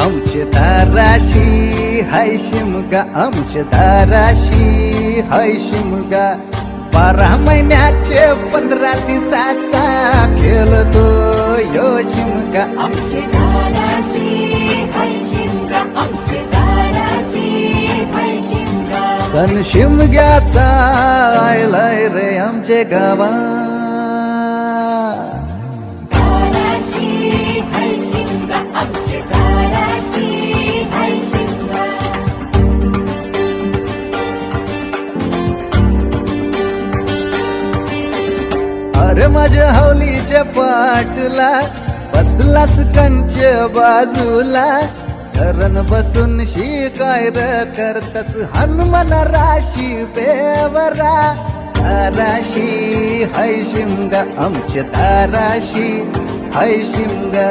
आमचे दाराशी हाय शिमगा. आमचे दाराशी हाय शिमगा. बारा महिन्याचे पंधरा दिवसाचा खेळतो यो शिमगा. आमचे सण शिमग्याचा आयलाय रे आमचे गावा अरे माझ्या हवलीच्या पाटला बसलाच कंच बाजूला. धरण बसून शिकाय र करतस हनुमान राशी बेवरा. ताराशी हय शिमगा आमच्या ताराशी हय शिमगा.